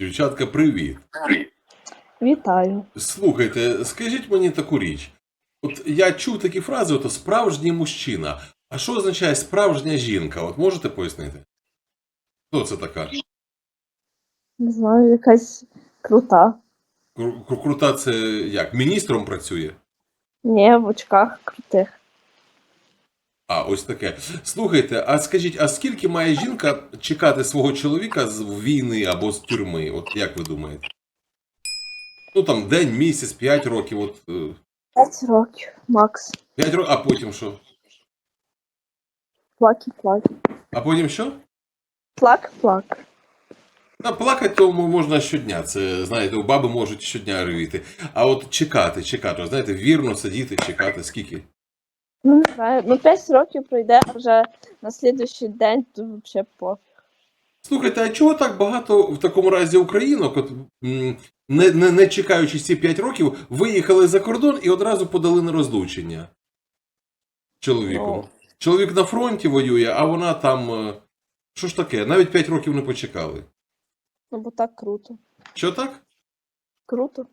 Дівчатка, привіт. Вітаю. Слухайте, скажіть мені таку річ. От я чув такі фрази, ото справжній мужчина. А що означає справжня жінка? От можете пояснити? Хто це така? Не знаю, якась крута. Кру- кру- Крута це як? Міністром працює? Ні, в очках крутих. А, ось таке. Слухайте, а скажіть, а скільки має жінка чекати свого чоловіка з війни або з тюрми? От як ви думаєте? Ну там день, місяць, п'ять років, от е, П'ять років, Макс. п'ять років, а потім що? Плакі, плак. А потім що? Плак, плак. Та плакати тому можна щодня. Це, знаєте, у баби можуть щодня ревіти. А от чекати, чекати, знаєте, вірно сидіти, чекати, скільки? Ну, не знаю. Ну, п'ять років пройде, а вже на слідуючий день, то взагалі по. Слухайте, а чого так багато в такому разі українок, от, м, не, не, не чекаючи ці 5 років, виїхали за кордон і одразу подали на розлучення чоловіком? Ну. Чоловік на фронті воює, а вона там. е, Що ж таке? Навіть 5 років не почекали. Ну, бо так круто. Що так? Круто.